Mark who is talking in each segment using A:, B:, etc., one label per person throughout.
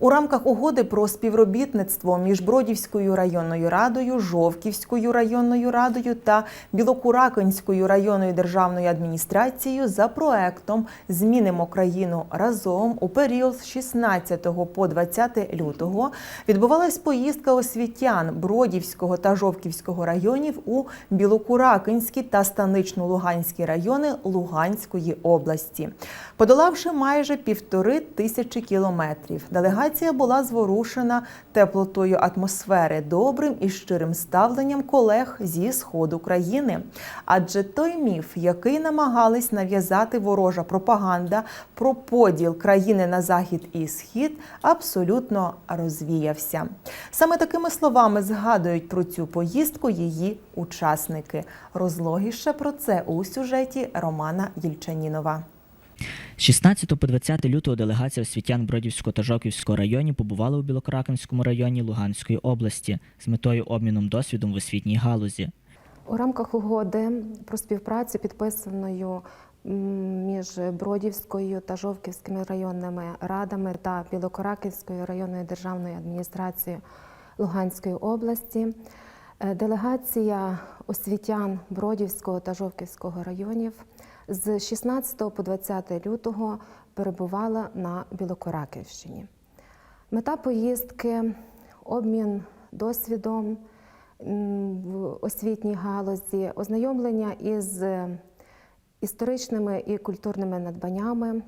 A: У рамках угоди про співробітництво між Бродівською районною радою, Жовківською районною радою та Білокуракинською районною державною адміністрацією за проектом Змінимо країну разом у період з 16 по 20 лютого відбувалась поїздка освітян Бродівського та Жовківського районів у Білокуракинський та Станично-Луганський райони Луганської області. Подолавши майже півтори тисячі кілометрів, делегація була зворушена теплотою атмосфери, добрим і щирим ставленням колег зі сходу країни. Адже той міф, який намагались нав'язати ворожа пропаганда про поділ країни на захід і схід, абсолютно розвіявся. Саме такими словами згадують про цю поїздку її учасники. Розлогіше про це у сюжеті Романа Єльчанінова.
B: З 16 по 20 лютого делегація освітян Бродівського та Жоківського районів побувала у Білокракинському районі Луганської області з метою обміном досвідом в освітній галузі.
C: У рамках угоди про співпрацю, підписаною між Бродівською та Жовківськими районними радами та Білокораківською районною державною адміністрацією Луганської області, е, делегація освітян Бродівського та Жовківського районів з 16 по 20 лютого перебувала на Білокораківщині. Мета поїздки обмін досвідом в освітній галузі, ознайомлення із історичними і культурними надбаннями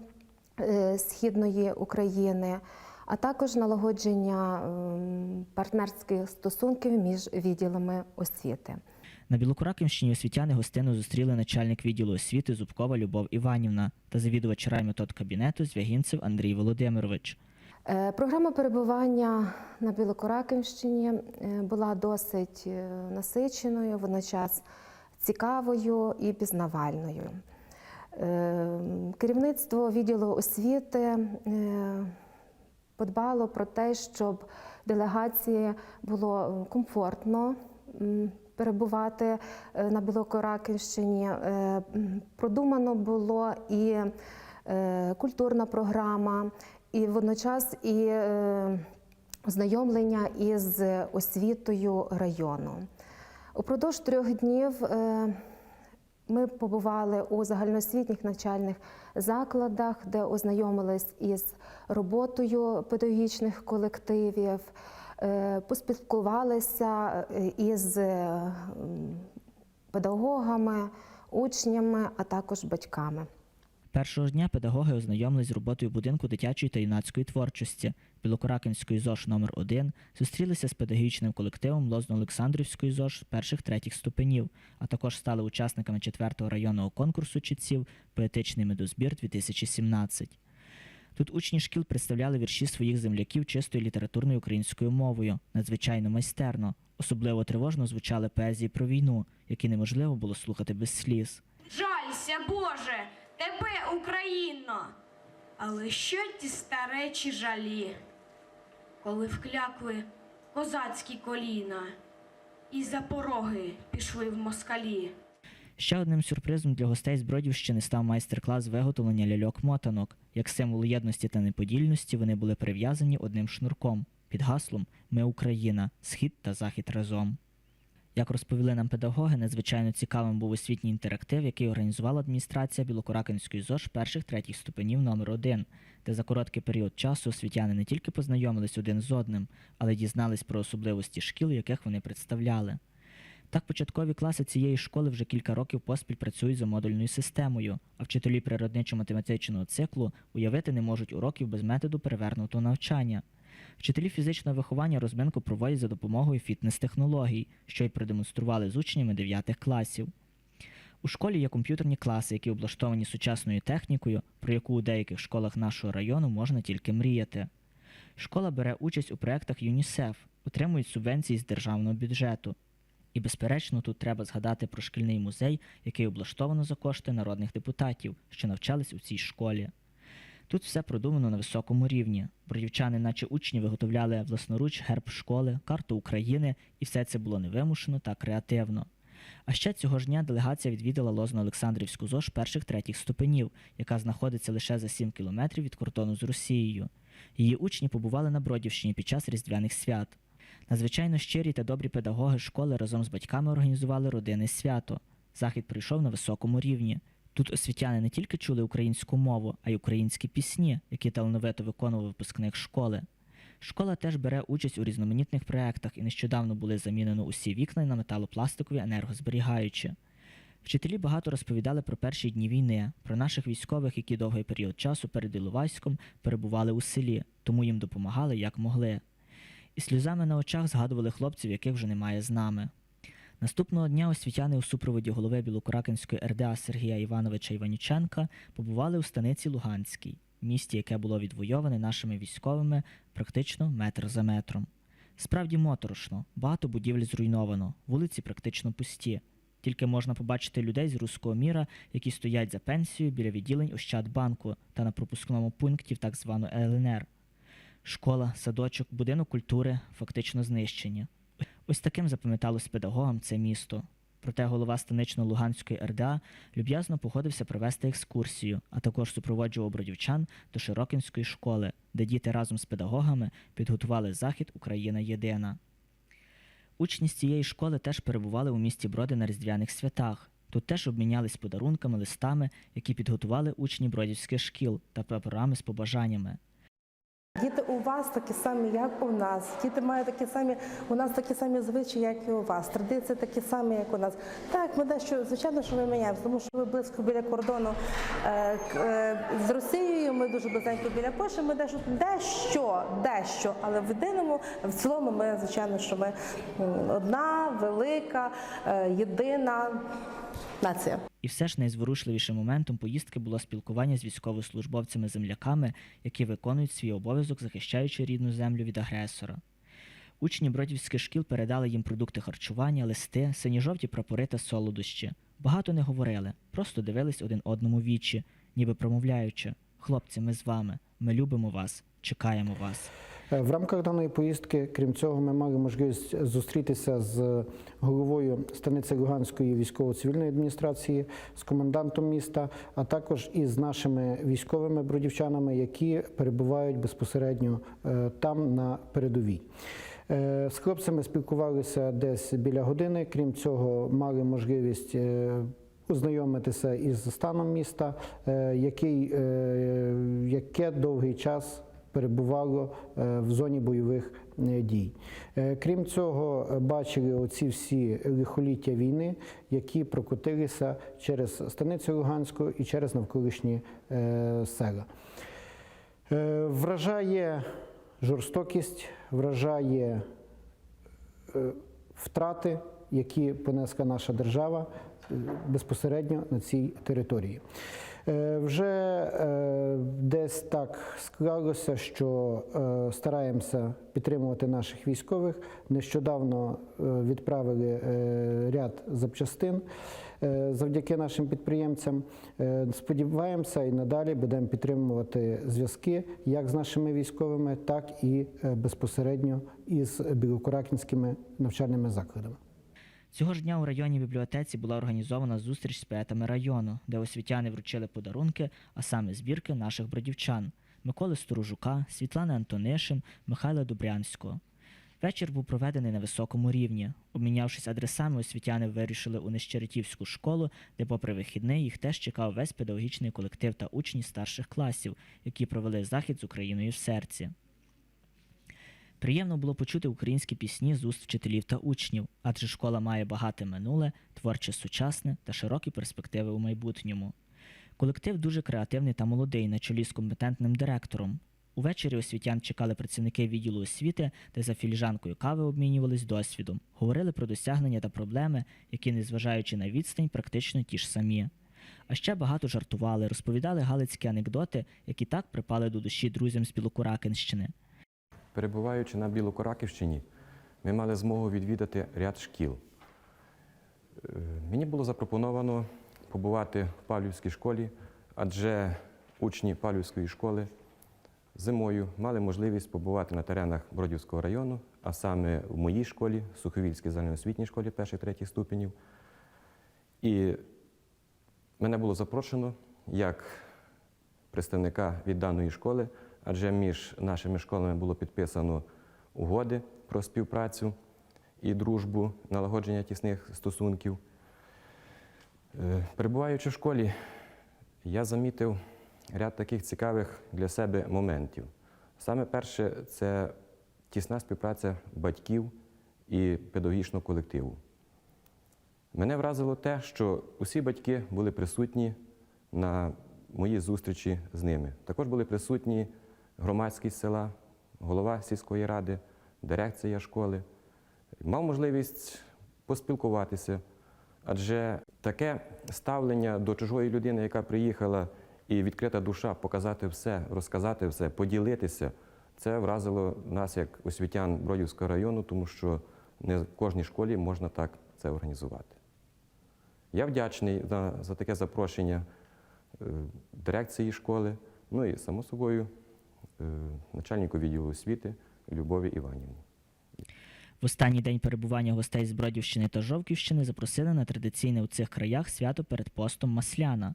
C: е, східної України, а також налагодження партнерських стосунків між відділами освіти.
B: На Білокураківщині освітяни гостину зустріли начальник відділу освіти Зубкова Любов Іванівна та завідувач райметод кабінету Звягінцев Андрій Володимирович.
C: Е, Програма перебування на Білокораківщині е, була досить е, насиченою, водночас цікавою і пізнавальною. Керівництво відділу освіти подбало про те, щоб делегації було комфортно перебувати е, на Білокораківщині. Е, Продумано було і е, культурна програма, і водночас і ознайомлення із освітою району. Упродовж трьох днів ми побували у загальноосвітніх навчальних закладах, де ознайомились із роботою педагогічних колективів, поспілкувалися е, із е, педагогами, учнями, а також батьками.
B: Першого ж дня педагоги ознайомились з роботою будинку дитячої та юнацької творчості Білокуракинської ЗОЖ номер 1 зустрілися з педагогічним колективом Лозно-Олександрівської ЗОЖ перших третіх ступенів, а також стали учасниками 4-го районного конкурсу читців Поетичний медозбір 2017. Тут учні шкіл представляли вірші своїх земляків чистою літературною українською мовою, надзвичайно майстерно. Особливо тривожно звучали поезії про війну, які неможливо було слухати без сліз.
D: Жалься, Боже, тебе, Україно. Але що ті старечі жалі, коли вклякли козацькі коліна, і за пороги пішли в москалі.
B: Ще одним сюрпризом для гостей з Бродівщини став майстер-клас виготовлення ляльок-мотанок. Як символ єдності та неподільності вони були прив'язані одним шнурком під гаслом Ми Україна, Схід та Захід разом. Як розповіли нам педагоги, надзвичайно цікавим був освітній інтерактив, який організувала адміністрація Білокуракинської ЗОЖ перших третіх ступенів номер 1 де за короткий період часу освітяни не тільки познайомились один з одним, але й дізнались про особливості шкіл, яких вони представляли. Так, початкові класи цієї школи вже кілька років поспіль працюють за модульною системою, а вчителі природничо-математичного циклу уявити не можуть уроків без методу перевернутого навчання. Вчителі фізичного виховання розминку проводять за допомогою фітнес-технологій, що й продемонстрували з учнями 9 класів. У школі є комп'ютерні класи, які облаштовані сучасною технікою, про яку у деяких школах нашого району можна тільки мріяти. Школа бере участь у проєктах ЮНІСЕФ, отримують субвенції з державного бюджету. І, безперечно, тут треба згадати про шкільний музей, який облаштовано за кошти народних депутатів, що навчались у цій школі. Тут все продумано на високому рівні. Бродівчани, наче учні, виготовляли власноруч герб школи, карту України, і все це було невимушено та креативно. А ще цього ж дня делегація відвідала Лозно-Олександрівську ЗОЖ перших третіх ступенів, яка знаходиться лише за 7 кілометрів від кордону з Росією. Її учні побували на Бродівщині під час різдвяних свят. Надзвичайно щирі та добрі педагоги школи разом з батьками організували родинне свято. Захід прийшов на високому рівні. Тут освітяни не тільки чули українську мову, а й українські пісні, які талановито виконував випускник школи. Школа теж бере участь у різноманітних проєктах і нещодавно були замінено усі вікна на металопластикові енергозберігаючі. Вчителі багато розповідали про перші дні війни, про наших військових, які довгий період часу перед Іловайськом перебували у селі, тому їм допомагали як могли. І сльозами на очах згадували хлопців, яких вже немає з нами. Наступного дня освітяни у супроводі голови Білокуракинської РДА Сергія Івановича Іванюченка побували у станиці Луганській, місті, яке було відвойоване нашими військовими практично метр за метром. Справді моторошно, багато будівель зруйновано, вулиці практично пусті. Тільки можна побачити людей з руського міра, які стоять за пенсією біля відділень Ощадбанку та на пропускному пункті в так звану ЛНР. Школа, садочок, будинок культури фактично знищені. Ось таким запам'яталось педагогам це місто. Проте голова станично-Луганської РДА люб'язно погодився провести екскурсію, а також супроводжував бродівчан до Широкінської школи, де діти разом з педагогами підготували захід Україна єдина. Учні з цієї школи теж перебували у місті Броди на різдвяних святах. Тут теж обмінялись подарунками, листами, які підготували учні бродівських шкіл та прапорами з побажаннями.
E: Діти у вас такі самі, як у нас. Діти мають такі самі, у нас такі самі звичаї, як і у вас. Традиції такі самі, як у нас. Так, ми дещо, звичайно, що ми міняємося, тому що ми близько біля кордону е, е, з Росією. Ми дуже близенько біля Польщі. Ми дещо, дещо, дещо, але в єдиному, в цілому, ми звичайно, що ми одна велика, е, єдина нація.
B: І все ж найзворушливішим моментом поїздки було спілкування з військовослужбовцями-земляками, які виконують свій обов'язок, захищаючи рідну землю від агресора. Учні бродівських шкіл передали їм продукти харчування, листи, сині-жовті прапори та солодощі. Багато не говорили, просто дивились один одному вічі, ніби промовляючи: Хлопці, ми з вами, ми любимо вас, чекаємо вас.
F: Е, В рамках даної поїздки, крім цього, ми мали можливість зустрітися з головою станиці Луганської військово-цивільної адміністрації, з комендантом міста, а також із нашими військовими бродівчанами, які перебувають безпосередньо е, там на передовій. Е, З хлопцями спілкувалися десь біля години. Крім цього, мали можливість ознайомитися із станом міста, який, яке довгий час перебувало е, в зоні бойових е, дій. Е, Крім цього, бачили оці всі лихоліття війни, які прокотилися через станицю Луганську і через навколишні села. Вражає жорстокість, вражає втрати, які понесла наша держава безпосередньо на цій території. Е, Вже е, десь так склалося, що е, стараємося підтримувати наших військових. Нещодавно відправили ряд запчастин завдяки нашим підприємцям. Сподіваємося і надалі будемо підтримувати зв'язки як з нашими військовими, так і безпосередньо із білокуракінськими навчальними закладами.
B: Цього ж дня у районній бібліотеці була організована зустріч з поетами району, де освітяни вручили подарунки, а саме збірки наших бродівчан Миколи Сторожука, Світлани Антонишин, Михайла Добрянського. Вечір був проведений на високому рівні. Обмінявшись адресами, освітяни вирішили у Нещеретівську школу, де, попри вихідний, їх теж чекав весь педагогічний колектив та учні старших класів, які провели захід з Україною в серці. Приємно було почути українські пісні з уст вчителів та учнів, адже школа має багате минуле, творче сучасне та широкі перспективи у майбутньому. Колектив дуже креативний та молодий, на чолі з компетентним директором. Увечері освітян чекали працівники відділу освіти, де за філіжанкою кави обмінювались досвідом, говорили про досягнення та проблеми, які, незважаючи на відстань, практично ті ж самі. А ще багато жартували, розповідали галицькі анекдоти, які так припали до душі друзям з Білокуракинщини.
G: Перебуваючи на Білокораківщині, ми мали змогу відвідати ряд шкіл. Е, Мені було запропоновано побувати в Павлівській школі, адже учні Павлівської школи зимою мали можливість побувати на теренах Бродівського району, а саме в моїй школі, Суховільській загальноосвітній школі перших третіх ступенів, І мене було запрошено як представника від даної школи, адже між нашими школами було підписано угоди про співпрацю і дружбу, налагодження тісних стосунків. Е, Перебуваючи в школі, я замітив ряд таких цікавих для себе моментів. Саме перше це тісна співпраця батьків і педагогічного колективу. Мене вразило те, що усі батьки були присутні на моїй зустрічі з ними. Також були присутні громадськість села, голова сільської ради, дирекція школи. Мав можливість поспілкуватися, адже таке ставлення до чужої людини, яка приїхала, і відкрита душа показати все, розказати все, поділитися, це вразило нас як освітян Бродівського району, тому що не в кожній школі можна так це організувати. Я вдячний за, за таке запрошення е, дирекції школи, ну і, само собою, начальнику відділу освіти Любові Іванівні.
B: В останній день перебування гостей з Бродівщини та Жовківщини запросили на традиційне у цих краях свято перед постом Масляна.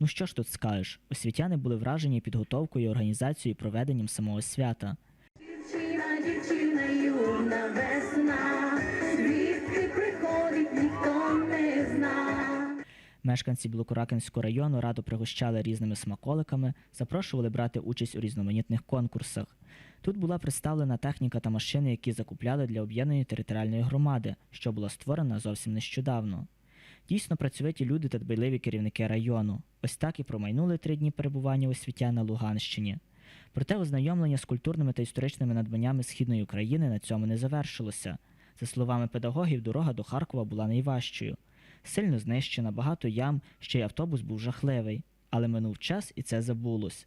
B: Ну що ж тут скажеш? Освітяни були вражені підготовкою, організацією і проведенням самого свята.
H: Дівчина, дівчина,
B: Мешканці Білокуракинського району радо пригощали різними смаколиками, запрошували брати участь у різноманітних конкурсах. Тут була представлена техніка та машини, які закупляли для об'єднаної територіальної громади, що була створена зовсім нещодавно. Дійсно працьовиті люди та дбайливі керівники району. Ось так і промайнули три дні перебування освітян на Луганщині. Проте ознайомлення з культурними та історичними надбаннями східної України на цьому не завершилося. За словами педагогів, дорога до Харкова була найважчою. Сильно знищена, багато ям, ще й автобус був жахливий. Але минув час і це забулось.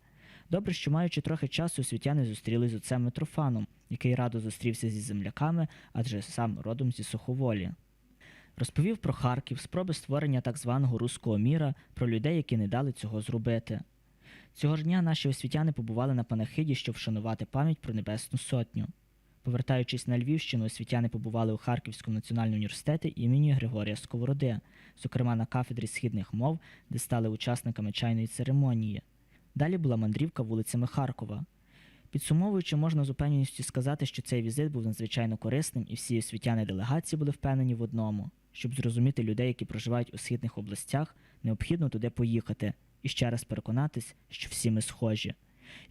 B: Добре, що маючи трохи часу, освітяни зустрілись з отцем Митрофаном, який радо зустрівся зі земляками, адже сам родом зі Суховолі. Розповів про Харків, спроби створення так званого руського міра, про людей, які не дали цього зробити. Цього ж дня наші освітяни побували на панахиді, щоб вшанувати пам'ять про Небесну Сотню. Повертаючись на Львівщину, освітяни побували у Харківському національному університеті імені Григорія Сковороди, зокрема на кафедрі східних мов, де стали учасниками чайної церемонії. Далі була мандрівка вулицями Харкова. Підсумовуючи, можна з упевненістю сказати, що цей візит був надзвичайно корисним, і всі освітяни делегації були впевнені в одному: щоб зрозуміти людей, які проживають у східних областях, необхідно туди поїхати і ще раз переконатись, що всі ми схожі.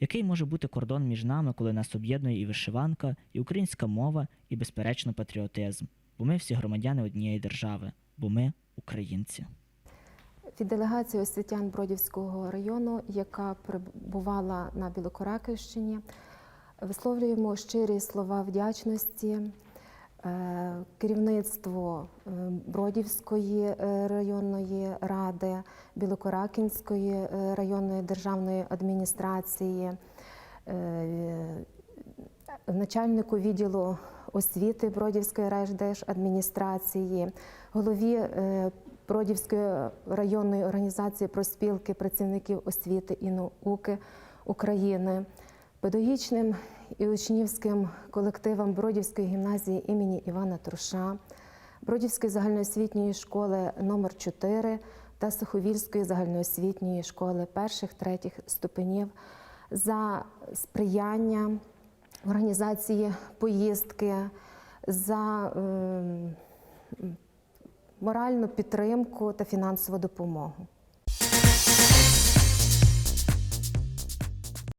B: Який може бути кордон між нами, коли нас об'єднує і вишиванка, і українська мова, і, безперечно, патріотизм? Бо ми всі громадяни однієї держави, бо ми українці.
C: Від делегації освітян Бродівського району, яка перебувала на Білокораківщині, висловлюємо щирі слова вдячності е, керівництву е, Бродівської е, районної ради, Білокоракінської районної державної адміністрації, начальнику відділу освіти Бродівської райдержадміністрації, голові Бродівської районної організації проспілки працівників освіти і науки України, педагогічним і учнівським колективам Бродівської гімназії імені Івана Труша, Бродівської загальноосвітньої школи номер 4 та Суховільської загальноосвітньої школи перших третіх ступенів за сприяння організації поїздки, за ем, моральну підтримку та фінансову допомогу.